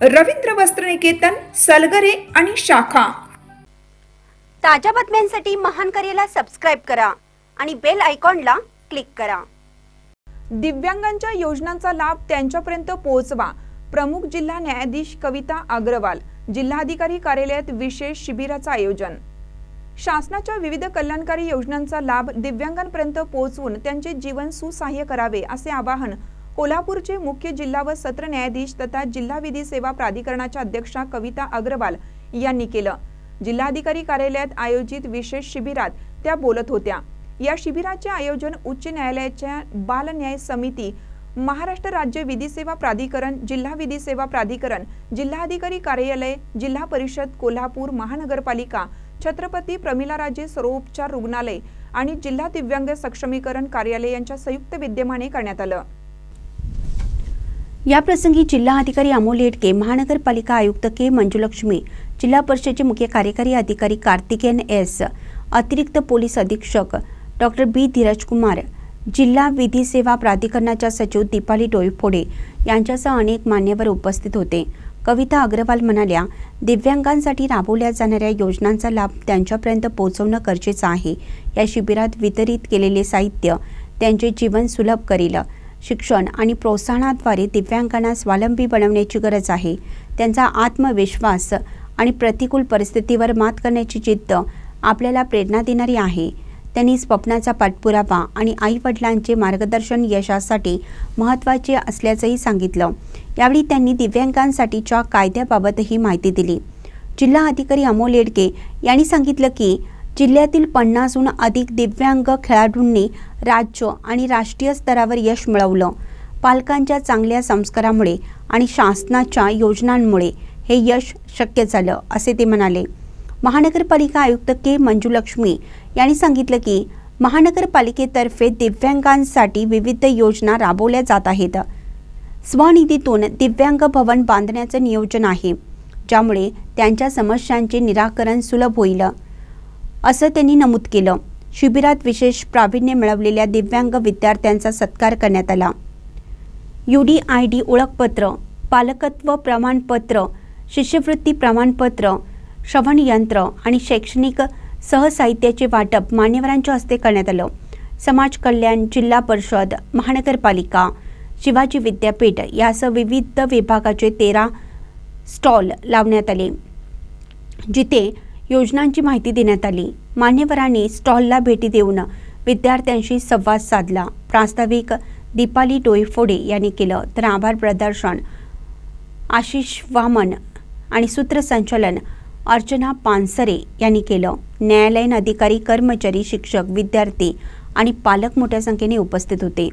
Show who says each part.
Speaker 1: रवींद्र वस्त्रनिकेतन सलगरे आणि शाखा.
Speaker 2: ताज्या बातम्यांसाठी महान करेला सबस्क्राईब करा आणि बेल आयकॉनला क्लिक करा.
Speaker 1: दिव्यांगांच्या योजनांचा लाभ त्यांच्यापर्यंत पोहोचवा. प्रमुख जिल्हा न्यायाधीश कविता अग्रवाल जिल्हाधिकारी कार्यालयात विशेष शिबिराचं आयोजन. शासनाच्या विविध कल्याणकारी योजनांचा लाभ दिव्यांगांपर्यंत पोहोचवून त्यांचे जीवन सुसह्य करावे असे आवाहन कोल्हापूरचे मुख्य जिल्हा व सत्र न्यायाधीश तथा जिल्हा विधी सेवा प्राधिकरणाच्या अध्यक्षा कविता अग्रवाल यांनी केलं. जिल्हाधिकारी कार्यालयात आयोजित विशेष शिबिरात त्या बोलत होत्या. या शिबिराचे आयोजन उच्च न्यायालयाच्या बालन्याय समिती महाराष्ट्र राज्य विधी सेवा प्राधिकरण जिल्हा विधी सेवा प्राधिकरण जिल्हाधिकारी कार्यालय जिल्हा परिषद कोल्हापूर महानगरपालिका छत्रपती प्रमिलाराजे सर्वोपचार रुग्णालय आणि जिल्हा दिव्यांग सक्षमीकरण कार्यालय यांच्या संयुक्त विद्यमाने करण्यात आलं.
Speaker 2: याप्रसंगी जिल्हाधिकारी अमोल येडके महानगरपालिका आयुक्त के मंजुलक्ष्मी जिल्हा परिषदेचे मुख्य कार्यकारी अधिकारी कार्तिकेयन एस अतिरिक्त पोलीस अधीक्षक डॉक्टर बी धीरजकुमार जिल्हा विधी सेवा प्राधिकरणाच्या सचिव दीपाली डोईफोडे यांच्यासह अनेक मान्यवर उपस्थित होते. कविता अग्रवाल म्हणाल्या दिव्यांगांसाठी राबवल्या जाणाऱ्या योजनांचा लाभ त्यांच्यापर्यंत पोहोचवणं गरजेचं आहे. या शिबिरात वितरित केलेले साहित्य त्यांचे जीवन सुलभ करेल. शिक्षण आणि प्रोत्साहनाद्वारे दिव्यांगांना स्वावलंबी बनवण्याची गरज आहे. त्यांचा आत्मविश्वास आणि प्रतिकूल परिस्थितीवर मात करण्याची जिद्द आपल्याला प्रेरणा देणारी आहे. त्यांनी स्वप्नाचा पाठपुरावा आणि आईवडिलांचे मार्गदर्शन यशासाठी महत्त्वाचे असल्याचंही सांगितलं. यावेळी त्यांनी दिव्यांगांसाठीच्या कायद्याबाबतही माहिती दिली. जिल्हा अधिकारी अमोल येडके यांनी सांगितलं की जिल्ह्यातील पन्नासहून अधिक दिव्यांग खेळाडूंनी राज्य आणि राष्ट्रीय स्तरावर यश मिळवलं. पालकांच्या चांगल्या संस्कारामुळे आणि शासनाच्या योजनांमुळे हे यश शक्य झालं असे ते म्हणाले. महानगरपालिका आयुक्त के. मंजुलक्ष्मी यांनी सांगितलं की महानगरपालिकेतर्फे दिव्यांगांसाठी विविध योजना राबवल्या जात आहेत. स्वनिधीतून दिव्यांग भवन बांधण्याचं नियोजन आहे ज्यामुळे त्यांच्या समस्यांचे निराकरण सुलभ होईल. असं त्यांनी नमूद केलं. शिबिरात विशेष प्रावीण्य मिळवलेल्या दिव्यांग विद्यार्थ्यांचा सत्कार करण्यात आला. यू डी आय डी ओळखपत्र पालकत्व प्रमाणपत्र शिष्यवृत्ती प्रमाणपत्र श्रवणयंत्र आणि शैक्षणिक सहसाहित्याचे वाटप मान्यवरांच्या हस्ते करण्यात आलं. समाज कल्याण जिल्हा परिषद महानगरपालिका शिवाजी विद्यापीठ यासह विविध विभागाचे तेरा स्टॉल लावण्यात आले जिथे योजनांची माहिती देण्यात आली. मान्यवरांनी स्टॉलला भेटी देऊन विद्यार्थ्यांशी संवाद साधला. प्रास्ताविक दीपाली डोईफोडे यांनी केलं तर आभार प्रदर्शन. आशिष वामन आणि सूत्रसंचालन अर्चना पानसरे यांनी केलं. न्यायालयीन अधिकारी कर्मचारी शिक्षक विद्यार्थी आणि पालक मोठ्या संख्येने उपस्थित होते.